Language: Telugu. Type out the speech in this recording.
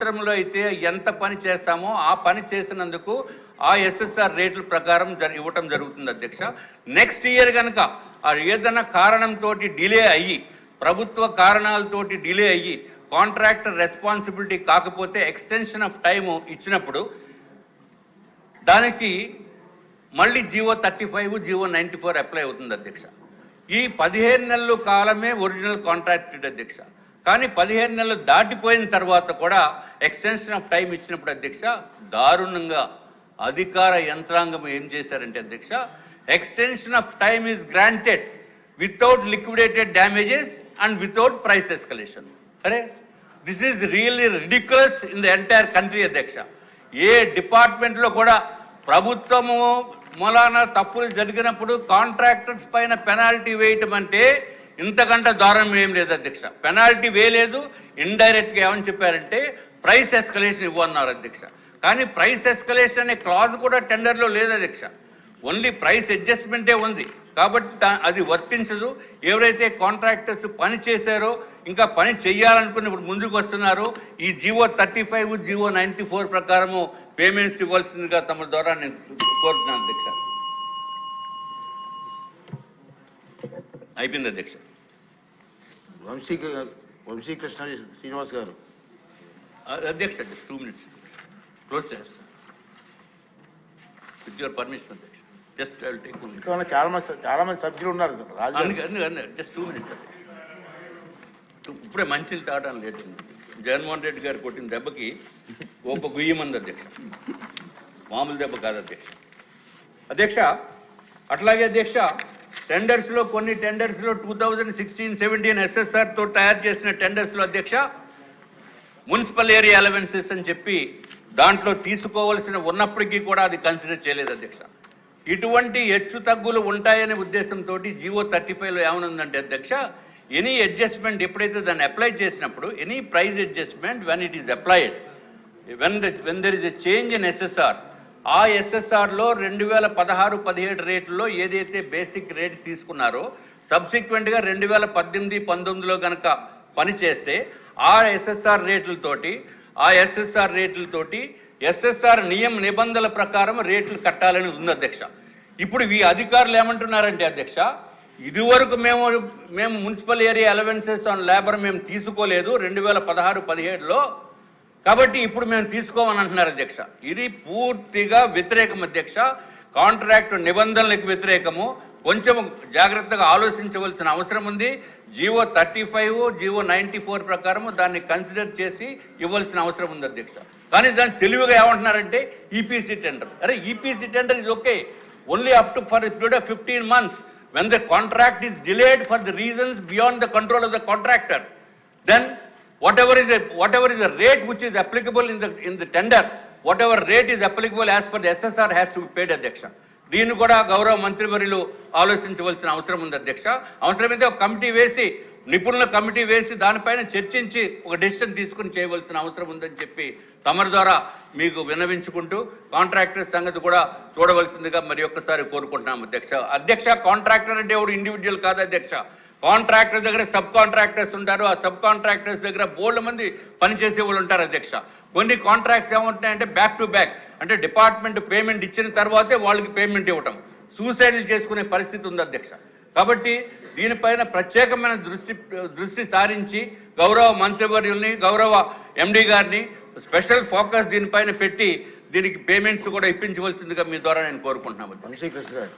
సంవత్సరంలో అయితే ఎంత పని చేస్తామో ఆ పని చేసినందుకు ఆ ఎస్ఎస్ఆర్ రేట్ల ప్రకారం జరి- ఇవ్వటం జరుగుతుంది అధ్యక్ష. నెక్స్ట్ ఇయర్ కనుక ఆ ఏదైనా కారణంతో డిలే అయ్యి ప్రభుత్వ కారణాలతోటి డిలే అయ్యి కాంట్రాక్టర్ రెస్పాన్సిబిలిటీ కాకపోతే ఎక్స్టెన్షన్ ఆఫ్ టైం ఇచ్చినప్పుడు దానికి మళ్ళీ GO thirty five GO ninety four apply అవుతుంది అధ్యక్ష. ఈ పదిహేను నెలల కాలమే ఒరిజినల్ కాంట్రాక్టెడ్ అధ్యక్ష. కానీ పదిహేను నెలలు దాటిపోయిన తర్వాత కూడా ఎక్స్టెన్షన్ ఆఫ్ టైం ఇచ్చినప్పుడు అధ్యక్ష దారుణంగా అధికార యంత్రాంగం ఏం చేశారంటే అధ్యక్ష extension of time is granted without liquidated damages and without price escalation. అరే this is really ridiculous in the entire country అధ్యక్ష. ఏ డిపార్ట్మెంట్లో కూడా ప్రభుత్వము మూలాన తప్పులు జరిగినప్పుడు కాంట్రాక్టర్స్ పైన పెనాల్టీ వేయటం అంటే ఇంతకంటే దారుణం ఏం లేదు అధ్యక్ష. పెనాల్టీ వేయలేదు ఇండైరెక్ట్గా ఏమని చెప్పారంటే ప్రైస్ ఎస్కలేషన్ ఇవ్వన్నారు అధ్యక్ష. కానీ ప్రైస్ ఎస్కలేషన్ అనే క్లాజ్ కూడా టెండర్లో లేదు అధ్యక్ష. ఓన్లీ ప్రైస్ అడ్జస్ట్మెంటే ఉంది. కాబట్టి అది వర్తించదు. ఎవరైతే కాంట్రాక్టర్స్ పని చేశారో ఇంకా పని చేయాలనుకుని ఇప్పుడు ముందుకు వస్తున్నారు ఈ GO thirty five GO ninety four ప్రకారము పేమెంట్స్ ఇవ్వాల్సిందిగా తమ ద్వారా నేను కోరుతున్నాను అధ్యక్ష. అయిపోయింది అధ్యక్ష. వంశీ వంశీకృష్ణ శ్రీనివాస్ గారు. అధ్యక్ష టూ మినిట్స్ క్లోజ్ చేస్తాను విత్ యువర్ పర్మిషన్ అధ్యక్ష. జస్ట్ ఐ విల్ టేక్ చాలా మంది చాలా మంది సభ్యులు ఉన్నారు. జస్ట్ టూ మినిట్స్ ఇప్పుడే మంచిలు తాగడం లేట్ జగన్మోహన్ రెడ్డి గారు కొట్టిన దెబ్బకి గొప్ప గుయ్యమంది అధ్యక్ష. మామూలు దెబ్బ కాదు అధ్యక్ష. అధ్యక్ష అట్లాగే అధ్యక్ష టెండర్స్లో కొన్ని టెండర్స్లో టూ థౌజండ్ సిక్స్టీన్ సెవెంటీన్ ఎస్ఎస్ఆర్తో తయారు చేసిన టెండర్స్లో అధ్యక్ష మున్సిపల్ ఏరియా అలవెన్సెస్ అని చెప్పి దాంట్లో తీసుకోవాల్సిన ఉన్నప్పటికీ కూడా అది కన్సిడర్ చేయలేదు అధ్యక్ష. ఇటువంటి హెచ్చు తగ్గులు ఉంటాయనే ఉద్దేశంతో జివో థర్టీ ఫైవ్లో ఏమనుందంటే అధ్యక్ష ఎనీ అడ్జస్ట్మెంట్ ఎప్పుడైతే దాన్ని అప్లై చేసినప్పుడు any price adjustment when it is applied when when there is a change in SSR ఆ ఎస్ఎస్ఆర్లో రెండు వేల పదహారు పదిహేడు రేట్లో ఏదైతే బేసిక్ రేట్ తీసుకున్నారో సబ్సిక్వెంట్గా రెండు వేల పద్దెనిమిది పంతొమ్మిదిలో కనుక పనిచేస్తే ఆ ఎస్ఎస్ఆర్ రేట్లతోటి ఆ ఎస్ఎస్ఆర్ రేట్లతోటి ఎస్ఎస్ఆర్ నియమ నిబంధనల ప్రకారం రేట్లు కట్టాలని ఉంది అధ్యక్ష. ఇప్పుడు ఈ అధికారులు ఏమంటున్నారంటే అధ్యక్ష ఇదివరకు మేము మేము municipal area allowances on labour మేము తీసుకోలేదు రెండు వేల పదహారు పదిహేడులో కాబట్టి ఇప్పుడు మేము తీసుకోమని అంటున్నారు అధ్యక్ష. ఇది పూర్తిగా వ్యతిరేకం అధ్యక్ష. కాంట్రాక్ట్ నిబంధనలకు వ్యతిరేకము. కొంచెం జాగ్రత్తగా ఆలోచించవలసిన అవసరం ఉంది. GO thirty five GO ninety four ప్రకారం దాన్ని కన్సిడర్ చేసి ఇవ్వాల్సిన అవసరం ఉంది అధ్యక్ష. కానీ దాన్ని తెలివిగా ఏమంటున్నారంటే ఈపీసీ టెండర్ అరే EPC tender is okay only up to for period of fifteen months when the contract is delayed for the reasons beyond the control of the contractor then whatever is the whatever is the rate which is applicable in the in the tender whatever rate is applicable as per the ssr has to be paid అధ్యక్ష దీన్ని కూడా గౌరవ మంత్రివర్యులు ఆలోచించవలసిన అవసరం ఉంది అధ్యక్ష. అవసరమైతే ఒక కమిటీ వేసి నిపుణుల కమిటీ వేసి దానిపైన చర్చించి ఒక డెసిషన్ తీసుకుని చేయవలసిన అవసరం ఉందని చెప్పి తమరి ద్వారా మీకు విన్నవించుకుంటూ కాంట్రాక్టర్ సంగతి కూడా చూడవలసిందిగా మరి ఒక్కసారి కోరుకుంటున్నాం అధ్యక్ష. అధ్యక్ష కాంట్రాక్టర్ అంటే ఎవరు ఇండివిజువల్ కాదు అధ్యక్ష. కాంట్రాక్టర్ దగ్గర సబ్ కాంట్రాక్టర్స్ ఉంటారు. ఆ సబ్ కాంట్రాక్టర్స్ దగ్గర బోల్డ్ మంది పనిచేసే వాళ్ళు ఉంటారు అధ్యక్ష. కొన్ని కాంట్రాక్ట్స్ ఏమంటున్నాయంటే బ్యాక్ టు బ్యాక్ అంటే డిపార్ట్మెంట్ పేమెంట్ ఇచ్చిన తర్వాతే వాళ్ళకి పేమెంట్ ఇవ్వటం. సూసైడ్లు చేసుకునే పరిస్థితి ఉంది అధ్యక్ష. కాబట్టి దీనిపైన ప్రత్యేకమైన దృష్టి దృష్టి సారించి గౌరవ మంత్రివర్యుల్ని గౌరవ ఎండి గారిని స్పెషల్ ఫోకస్ దీనిపైన పెట్టి దీనికి పేమెంట్స్ కూడా ఇప్పించవలసిందిగా మీ ద్వారా నేను కోరుకుంటున్నాను శ్రీకృష్ణ గారు.